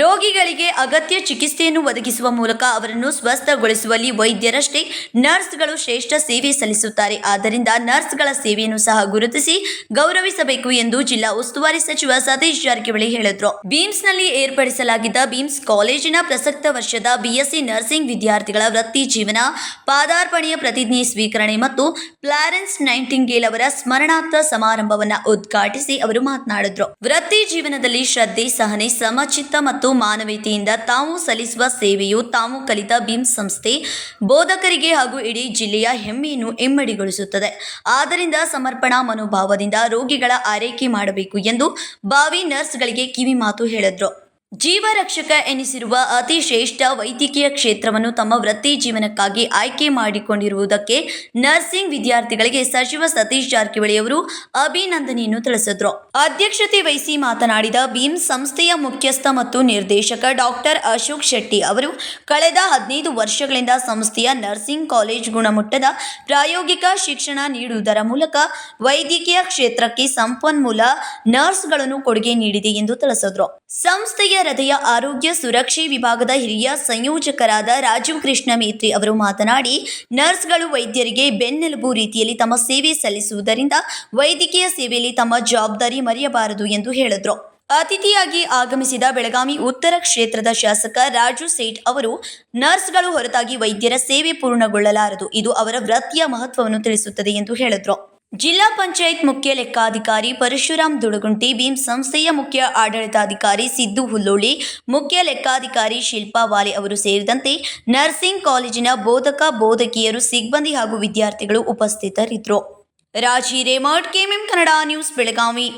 ರೋಗಿಗಳಿಗೆ ಅಗತ್ಯ ಚಿಕಿತ್ಸೆಯನ್ನು ಒದಗಿಸುವ ಮೂಲಕ ಅವರನ್ನು ಸ್ವಸ್ಥಗೊಳಿಸುವಲ್ಲಿ ವೈದ್ಯರಷ್ಟೇ ನರ್ಸ್ಗಳು ಶ್ರೇಷ್ಠ ಸೇವೆ ಸಲ್ಲಿಸುತ್ತಾರೆ. ಆದ್ದರಿಂದ ನರ್ಸ್ಗಳ ಸೇವೆಯನ್ನು ಸಹ ಗುರುತಿಸಿ ಗೌರವಿಸಬೇಕು ಎಂದು ಜಿಲ್ಲಾ ಉಸ್ತುವಾರಿ ಸಚಿವ ಸತೀಶ್ ಜಾರಕಿಹೊಳಿ ಹೇಳಿದರು. ಬೀಮ್ಸ್ನಲ್ಲಿ ಏರ್ಪಡಿಸಲಾಗಿದ್ದ ಬೀಮ್ಸ್ ಕಾಲೇಜಿನ ಪ್ರಸಕ್ತ ವರ್ಷದ ಬಿಎಸ್ಸಿ ನರ್ಸಿಂಗ್ ವಿದ್ಯಾರ್ಥಿಗಳ ವೃತ್ತಿ ಜೀವನ, ಪಾದಾರ್ಪಣೆಯ ಪ್ರತಿಜ್ಞೆ ಸ್ವೀಕರಣೆ ಮತ್ತು ಪ್ಲಾರೆನ್ಸ್ ನೈಂಟಿಂಗೇಲ್ ಅವರ ಸ್ಮರಣಾರ್ಥ ಸಮಾರಂಭವನ್ನು ಉದ್ಘಾಟಿಸಿ ಅವರು ಮಾತನಾಡಿದರು. ವೃತ್ತಿ ಜೀವನದಲ್ಲಿ ಶ್ರದ್ಧೆ, ಸಹನೆ, ಸಮಚಿತ್ತ ಮತ್ತು ಮಾನವೀಯತೆಯಿಂದ ತಾವು ಸಲ್ಲಿಸುವ ಸೇವೆಯು ತಾವು ಕಲಿತ ಭೀಮ್ ಸಂಸ್ಥೆ ಬೋಧಕರಿಗೆ ಹಾಗೂ ಇಡೀ ಜಿಲ್ಲೆಯ ಹೆಮ್ಮೆಯನ್ನು ಇಮ್ಮಡಿಗೊಳಿಸುತ್ತದೆ. ಆದ್ದರಿಂದ ಸಮರ್ಪಣಾ ಮನೋಭಾವದಿಂದ ರೋಗಿಗಳ ಆರೈಕೆ ಮಾಡಬೇಕು ಎಂದು ಬಾವಿ ನರ್ಸ್ಗಳಿಗೆ ಕಿವಿ ಮಾತು ಹೇಳಿದ್ರು. ಜೀವ ರಕ್ಷಕ ಎನಿಸಿರುವ ಅತಿ ಶ್ರೇಷ್ಠ ವೈದ್ಯಕೀಯ ಕ್ಷೇತ್ರವನ್ನು ತಮ್ಮ ವೃತ್ತಿ ಜೀವನಕ್ಕಾಗಿ ಆಯ್ಕೆ ಮಾಡಿಕೊಂಡಿರುವುದಕ್ಕೆ ನರ್ಸಿಂಗ್ ವಿದ್ಯಾರ್ಥಿಗಳಿಗೆ ಸಚಿವ ಸತೀಶ್ ಜಾರಕಿಹೊಳಿ ಅವರು ಅಭಿನಂದನೆಯನ್ನು ತಿಳಿಸಿದ್ರು. ಅಧ್ಯಕ್ಷತೆ ವಹಿಸಿ ಮಾತನಾಡಿದ ಭೀಮ್ ಸಂಸ್ಥೆಯ ಮುಖ್ಯಸ್ಥ ಮತ್ತು ನಿರ್ದೇಶಕ ಡಾಕ್ಟರ್ ಅಶೋಕ್ ಶೆಟ್ಟಿ ಅವರು, ಕಳೆದ ಹದಿನೈದು ವರ್ಷಗಳಿಂದ ಸಂಸ್ಥೆಯ ನರ್ಸಿಂಗ್ ಕಾಲೇಜ್ ಗುಣಮಟ್ಟದ ಪ್ರಾಯೋಗಿಕ ಶಿಕ್ಷಣ ನೀಡುವುದರ ಮೂಲಕ ವೈದ್ಯಕೀಯ ಕ್ಷೇತ್ರಕ್ಕೆ ಸಂಪನ್ಮೂಲ ನರ್ಸ್ಗಳನ್ನು ಕೊಡುಗೆ ನೀಡಿದೆ ಎಂದು ತಿಳಿಸಿದ್ರು. ಸಂಸ್ಥೆಯ ಹೃದಯ ಆರೋಗ್ಯ ಸುರಕ್ಷೆ ವಿಭಾಗದ ಹಿರಿಯ ಸಂಯೋಜಕರಾದ ರಾಜೀವ್ ಕೃಷ್ಣ ಮೇತ್ರಿ ಅವರು ಮಾತನಾಡಿ, ನರ್ಸ್ಗಳು ವೈದ್ಯರಿಗೆ ಬೆನ್ನೆಲುಬು ರೀತಿಯಲ್ಲಿ ತಮ್ಮ ಸೇವೆ ಸಲ್ಲಿಸುವುದರಿಂದ ವೈದ್ಯಕೀಯ ಸೇವೆಯಲ್ಲಿ ತಮ್ಮ ಜವಾಬ್ದಾರಿ ಮರೆಯಬಾರದು ಎಂದು ಹೇಳಿದರು. ಅತಿಥಿಯಾಗಿ ಆಗಮಿಸಿದ ಬೆಳಗಾವಿ ಉತ್ತರ ಕ್ಷೇತ್ರದ ಶಾಸಕ ರಾಜು ಸೇಠ್ ಅವರು, ನರ್ಸ್ಗಳು ಹೊರತಾಗಿ ವೈದ್ಯರ ಸೇವೆ ಪೂರ್ಣಗೊಳ್ಳಲಾರದು, ಇದು ಅವರ ವೃತ್ತಿಯ ಮಹತ್ವವನ್ನು ತಿಳಿಸುತ್ತದೆ ಎಂದು ಹೇಳಿದ್ರು. ಜಿಲ್ಲಾ ಪಂಚಾಯತ್ ಮುಖ್ಯ ಲೆಕ್ಕಾಧಿಕಾರಿ ಪರಶುರಾಮ್ ದುಡಗುಂಟಿ, ಭೀಮ್ ಸಂಸ್ಥೆಯ ಮುಖ್ಯ ಆಡಳಿತಾಧಿಕಾರಿ ಸಿದ್ದು ಹುಲ್ಲೋಳಿ, ಮುಖ್ಯ ಲೆಕ್ಕಾಧಿಕಾರಿ ಶಿಲ್ಪಾ ವಾಲೆ ಅವರು ಸೇರಿದಂತೆ ನರ್ಸಿಂಗ್ ಕಾಲೇಜಿನ ಬೋಧಕ, ಬೋಧಕಿಯರು, ಸಿಬ್ಬಂದಿ ಹಾಗೂ ವಿದ್ಯಾರ್ಥಿಗಳು ಉಪಸ್ಥಿತರಿದ್ದರು. ರಾಜಿ ರೇಮಾಡ್ ಕೆಎಂಎಂ ಕನ್ನಡ ನ್ಯೂಸ್ ಬೆಳಗಾವಿ.